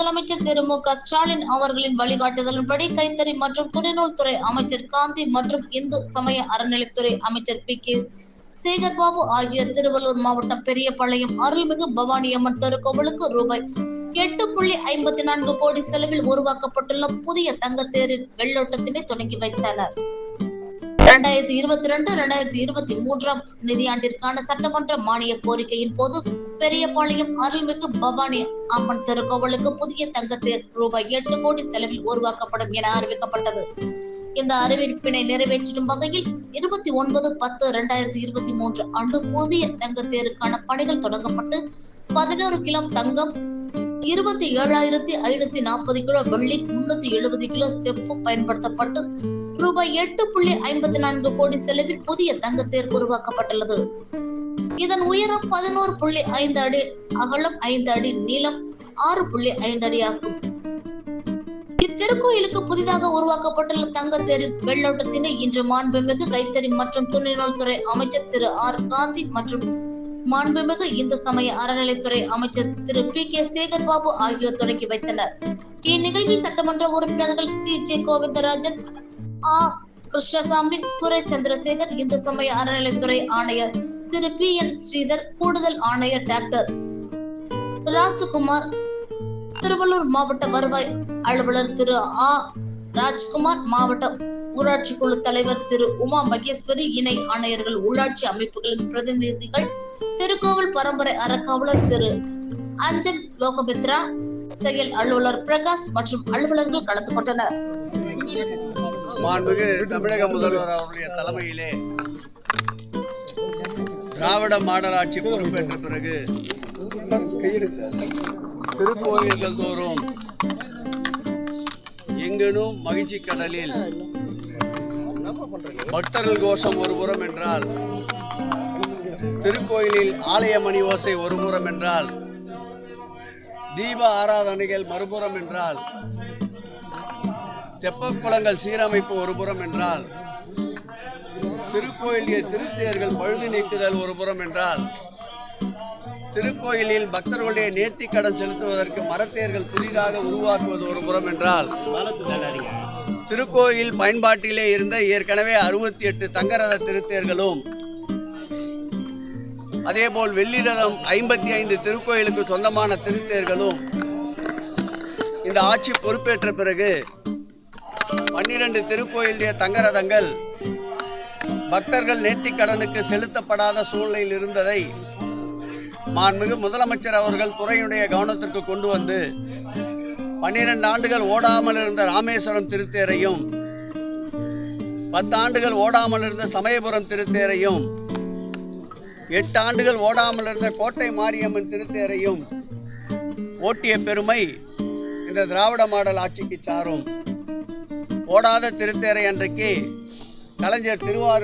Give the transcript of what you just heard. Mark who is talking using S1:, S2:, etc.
S1: முதலமைச்சர் திரு மு க ஸ்டாலின் அவர்களின் வழிகாட்டுதலின்படி கைத்தறி மற்றும் துணிநூல் துறை அமைச்சர் காந்தி மற்றும் இந்து சமய அறநிலைத்துறை அமைச்சர் பி கே சேகர்பாபு ஆகிய திருவள்ளூர் மாவட்டம் பெரியபாளையம் அருள்மிகு பவானி அம்மன் திருக்கோவிலுக்கு ரூபாய் எட்டு புள்ளி ஐம்பத்தி நான்கு கோடி செலவில் உருவாக்கப்பட்டுள்ள புதிய தங்கத்தேரின் வெள்ளோட்டத்தினை தொடங்கி வைத்தனர். இரண்டாயிரத்தி இருபத்தி ரெண்டு இரண்டாயிரத்தி இருபத்தி மூன்றாம் நிதியாண்டிற்கான சட்டமன்ற மானிய கோரிக்கையின் போது பெரியபாளையம் அருள்மிகு பவானி அம்மன் திருக்கோவிலுக்கு புதிய தங்கத்தேர் ரூபாய் எட்டு கோடி செலவில் உருவாக்கப்படும் என அறிவிக்கப்பட்டது. இந்த அறிவிப்பினை நிறைவேற்றும் வகையில் இருபத்தி ஒன்பது பத்து இரண்டாயிரத்தி இருபத்தி மூன்று ஆண்டு புதிய தங்கத்தேருக்கான பணிகள் தொடங்கப்பட்டு பதினோரு கிலோ தங்கம் இருபத்தி ஏழாயிரத்தி ஐநூத்தி நாற்பது கிலோ வெள்ளி முன்னூத்தி எழுபது கிலோ செப்பு பயன்படுத்தப்பட்டு ரூபாய் எட்டு புள்ளி ஐம்பத்தி நான்கு கோடி செலவில் புதிய தங்க தேர்வு உருவாக்கப்பட்டுள்ளது. இதன் உயரம் பதினோரு புள்ளி ஐந்து அடி அகலம் ஐந்து அடி நீளம் ஆறு புள்ளி ஐந்து அடி ஆகும். இத்திருக்கோயிலுக்கு புதிதாக உருவாக்கப்பட்டுள்ள தங்க தங்கத்தேரின் வெள்ளோட்டத்தினை இன்று மாண்புமிகு கைத்தறி மற்றும் துணிநூல் துறை அமைச்சர் திரு ஆர். காந்தி மற்றும் மாண்புமிகு இந்து சமய அறநிலைத்துறை அமைச்சர் திரு பி. கே. சேகர் பாபு ஆகியோர் தொடங்கி வைத்தனர். இந்நிகழ்வில் சட்டமன்ற உறுப்பினர்கள் டி. ஜே. கோவிந்தராஜன் ஆ கிருஷ்ணசாமி துறை சந்திரசேகர் இந்து சமய அறநிலைத்துறை ஆணையர். திரு. பி. என். ஸ்ரீதர் கூடுதல் ஆணையர் டாக்டர். ராசுகுமார் திருவள்ளூர் மாவட்ட வருவாய் அலுவலர் திரு. ஆ. ராஜ்குமார் மாவட்ட ஊராட்சி குழு தலைவர் திரு. உமா மகேஸ்வரி இணை ஆணையர்கள் உள்ளாட்சி அமைப்புகளின் பிரதிநிதிகள் திருக்கோவில் பரம்பரை அறக்காவலர் திரு. அஞ்சன் லோகமித்ரா செயல் அலுவலர் பிரகாஷ் மற்றும் அலுவலர்கள் கலந்து கொண்டனர்.
S2: மாண்புமிகு தமிழக முதல்வர் அவருடைய தலைமையிலே திராவிட மாடராட்சி பொறுப்பேற்ற பிறகு திருக்கோயில்கள் தோறும் எங்கனும் மகிழ்ச்சி கடலில் பக்தர்கள் கோஷம் ஒருபுறம் என்றால் திருக்கோயிலில் ஆலய மணி ஓசை ஒருபுறம் என்றால் தீப ஆராதனைகள் மறுபுறம் என்றால் தெப்பக்குளங்கள் சீரமைப்பு ஒருபுறம் என்றால் திருக்கோயிலிய திருத்தேர்கள் பழுது நீக்குதல் ஒருபுறம் என்றால் திருக்கோயிலில் பக்தர்களுடைய நேர்த்தி கடன் செலுத்துவதற்கு மரத்தேர்கள் புதிதாக உருவாக்குவது ஒரு புறம் என்றால் திருக்கோயில் பயன்பாட்டிலே இருந்த ஏற்கனவே அறுபத்தி எட்டு தங்கரத திருத்தேர்களும் அதேபோல் வெள்ளிரதம் ஐம்பத்தி ஐந்து திருக்கோயிலுக்கு சொந்தமான திருத்தேர்களும் இந்த ஆட்சி பொறுப்பேற்ற பிறகு பன்னிரண்டு திருக்கோயிலுடைய தங்கரதங்கள் பக்தர்கள் நேர்த்தி கடனுக்கு செலுத்தப்படாத சூழ்நிலையில் இருந்ததை மாண்புமிகு முதலமைச்சர் அவர்கள் துறையுடைய கவனத்திற்கு கொண்டு வந்து பன்னிரண்டு ஆண்டுகள் ஓடாமல் இருந்த ராமேஸ்வரம் திருத்தேரையும் பத்து ஆண்டுகள் ஓடாமல் இருந்த சமயபுரம் திருத்தேரையும் எட்டு ஆண்டுகள் ஓடாமல் இருந்த கோட்டை மாரியம்மன் திருத்தேரையும் ஓட்டிய பெருமை இந்த திராவிட மாடல் ஆட்சிக்கு சாரும். ஓடாத திருத்தேரை அன்றைக்கு கலைஞர் திருவாரூர்